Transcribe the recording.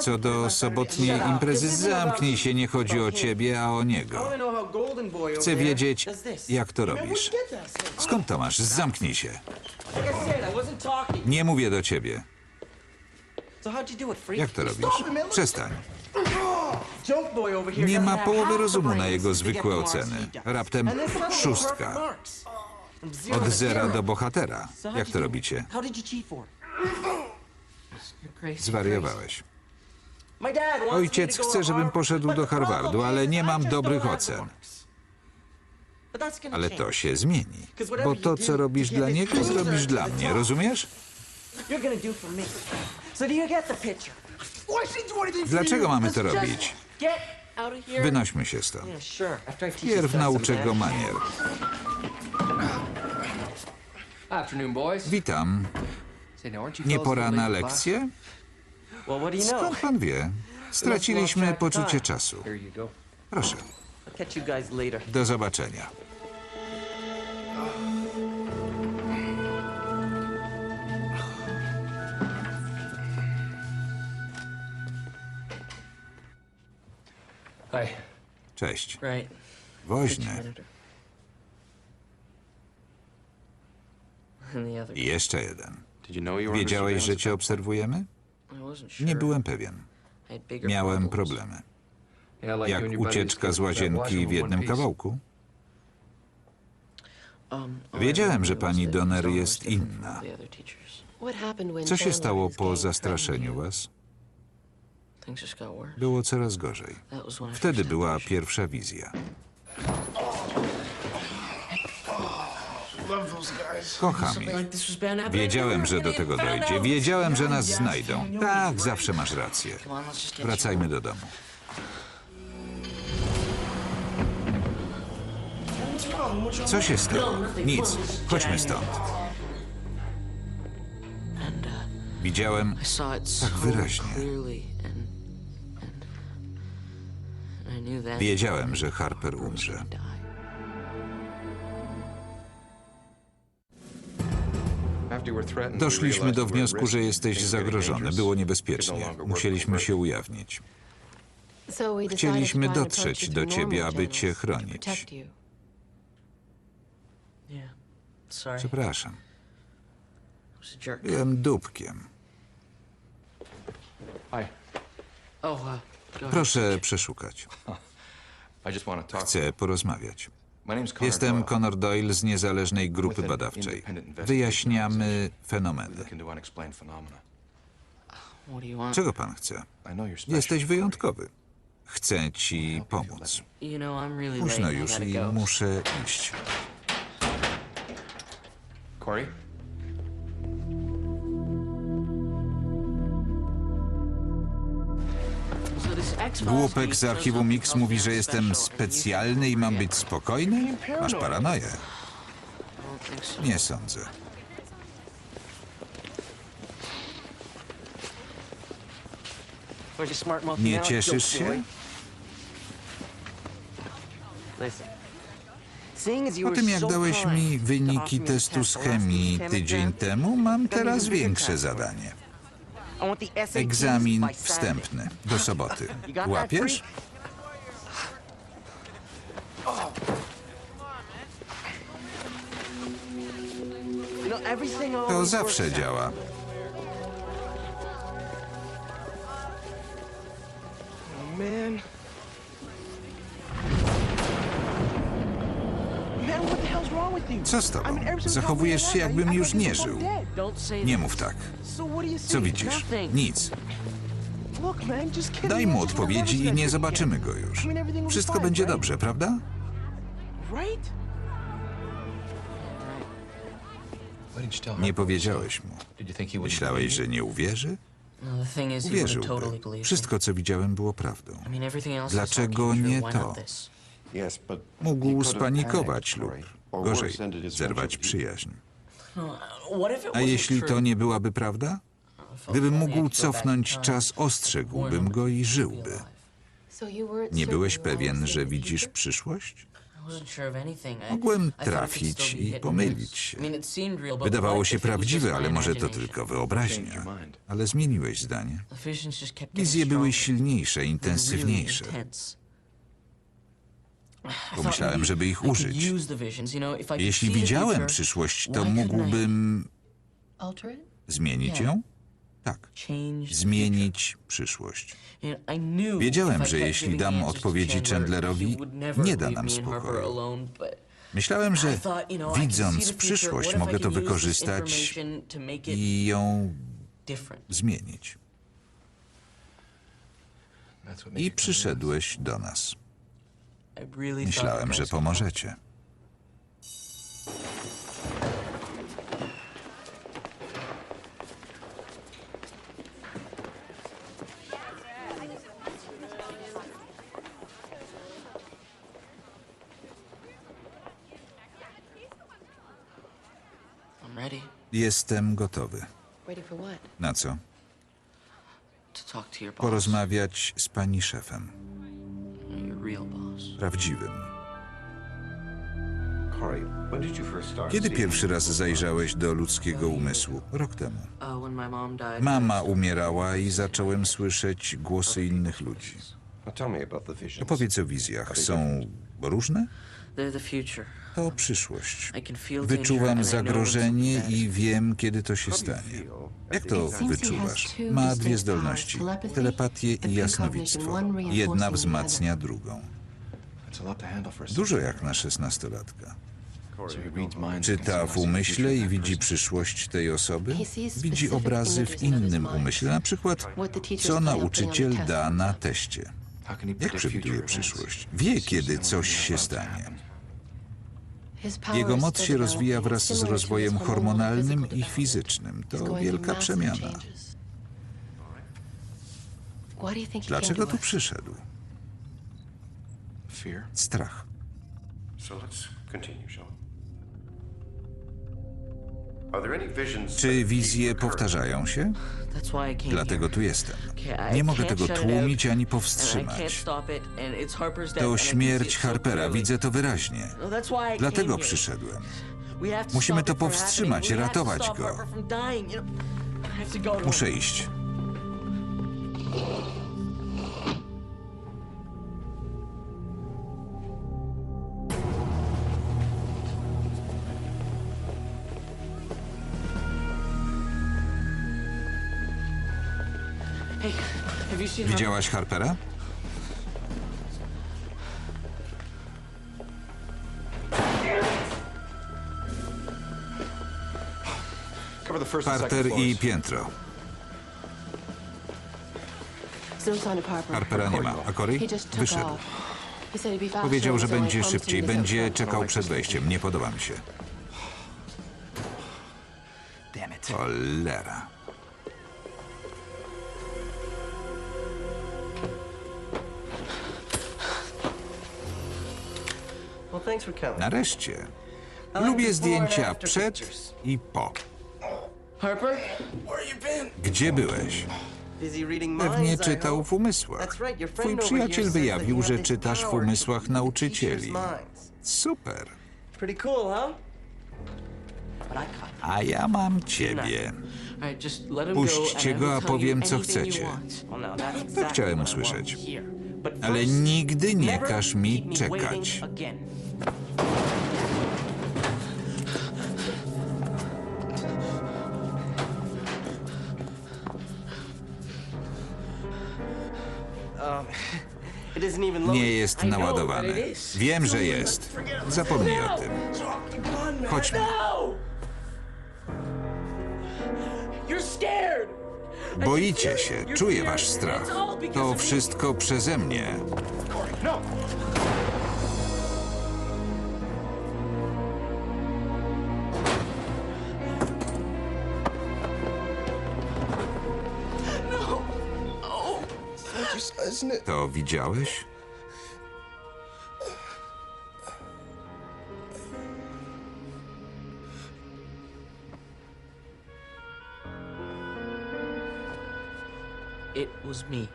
Co do sobotniej imprezy, zamknij się, nie chodzi o ciebie, a o niego. Chcę wiedzieć, jak to robisz. Skąd to masz? Zamknij się. Nie mówię do ciebie. Jak to robisz? Przestań. Nie ma połowy rozumu na jego zwykłe oceny. Raptem szóstka. Od zera do bohatera. Jak to robicie? Zwariowałeś. Ojciec chce, żebym poszedł do Harvardu, ale nie mam dobrych ocen. Ale to się zmieni. Bo to, co robisz dla niego, zrobisz dla mnie. Rozumiesz? Dlaczego mamy to robić? Wynośmy się stąd. Pierw nauczę go manier. Witam. Nie pora na lekcję? Skąd pan wie? Straciliśmy poczucie czasu. Proszę, do zobaczenia. Cześć. Woźny. Jeszcze jeden. Wiedziałeś, że cię obserwujemy? Nie byłem pewien. Miałem problemy. Jak ucieczka z łazienki w jednym kawałku. Wiedziałem, że pani Donner jest inna. Co się stało po zastraszeniu was? Było coraz gorzej. Wtedy była pierwsza wizja. Bad happening. Wiedziałem, że do tego dojdzie. Wiedziałem, że nas znajdą. Tak, zawsze masz rację. Wracajmy do domu. Co się stało? Nic. Chodźmy stąd. Widziałem, Tak wyraźnie. wiedziałem, że Harper umrze. Doszliśmy do wniosku, że jesteś zagrożony. Było niebezpiecznie. Musieliśmy się ujawnić. Chcieliśmy dotrzeć do ciebie, aby cię chronić. Przepraszam. Byłem dupkiem. Proszę przeszukać. Chcę porozmawiać. Name's Connor Jestem Doyle. Conor Doyle z niezależnej grupy badawczej. Wyjaśniamy fenomeny. Czego pan chce? Jesteś wyjątkowy. Chcę ci pomóc. Późno już i muszę iść. Corey? Głupek z archiwum Mix mówi, że jestem specjalny i mam być spokojny? Masz paranoję. Nie sądzę. Nie cieszysz się? Po tym jak dałeś mi wyniki testu test z chemii tydzień temu, mam teraz większe zadanie. Egzamin wstępny do soboty. Łapiesz? To always zawsze działa. Co z tobą? Zachowujesz się, jakbym już nie żył. Nie mów tak. Co widzisz? Nic. Daj mu odpowiedzi i nie zobaczymy go już. Wszystko będzie dobrze, prawda? Nie powiedziałeś mu. Myślałeś, że nie uwierzy? No, Uwierzyłby. Wszystko, co widziałem, było prawdą. Dlaczego nie to? Mógł spanikować lub, gorzej, zerwać przyjaźń. A jeśli to nie byłaby prawda? Gdybym mógł cofnąć czas, ostrzegłbym go i żyłby. Nie byłeś pewien, że widzisz przyszłość? Mogłem trafić i pomylić się. Wydawało się prawdziwe, ale może to tylko wyobraźnia. Ale zmieniłeś zdanie. Wizje były silniejsze, intensywniejsze. Pomyślałem, żeby ich użyć. Jeśli widziałem przyszłość, to mógłbym zmienić ją? Tak, zmienić przyszłość. Wiedziałem, że jeśli dam odpowiedzi Chandler, Chandlerowi, nie da nam spokoju. Myślałem, że widząc przyszłość, mogę to wykorzystać i ją zmienić. I przyszedłeś do nas. Myślałem, że pomożecie. I'm ready Jestem gotowy. Na co? Porozmawiać z pani szefem. Prawdziwym. Kiedy pierwszy raz zajrzałeś do ludzkiego umysłu? Rok temu. Uh. Mama umierała i zacząłem słyszeć głosy innych ludzi. Opowiedz o wizjach. Są różne? To przyszłość. Wyczuwam zagrożenie i wiem, kiedy to się stanie. Jak to wyczuwasz? Ma dwie zdolności: telepatię i jasnowictwo. Jedna wzmacnia drugą. Dużo jak na szesnastolatka. Czyta w umyśle i widzi przyszłość tej osoby. Widzi obrazy w innym umyśle, na przykład co nauczyciel da na teście. Jak przewiduje przyszłość? Wie, kiedy coś się stanie. Jego moc się rozwija wraz z rozwojem hormonalnym i fizycznym. To wielka przemiana. Dlaczego tu przyszedł? Strach. So let's continue, shall we? Czy wizje powtarzają się? That's why I came Dlatego tu jestem. Nie mogę can't tego shut it tłumić ani and I can't powstrzymać. stop it, and it's Harper's death, and I To śmierć Harpera, widzę to wyraźnie. No, Dlatego przyszedłem. Musimy to powstrzymać, ratować go. Harper from Widziałaś Harpera? Parter i piętro. Harpera nie ma. A took Wyszedł. Powiedział, że będzie szybciej. Będzie czekał przed wejściem. Nie podoba mi się. Cholera. Nareszcie. Lubię zdjęcia przed i po. Harper? Gdzie byłeś? Pewnie czytał w umysłach. That's right, your Twój friend over here przyjaciel wyjawił, że czytasz w to umysłach nauczycieli. Super. A ja mam ciebie. Puśćcie go, a powiem, co chcecie. no, exactly chciałem usłyszeć. to Ale nigdy nie każ mi czekać. Um. Nie jest naładowany. Wiem, że jest. Zapomnij o tym. Chodźmy. No! Boicie się, czuję wasz strach. To wszystko przeze mnie. No! To widziałeś? It was me.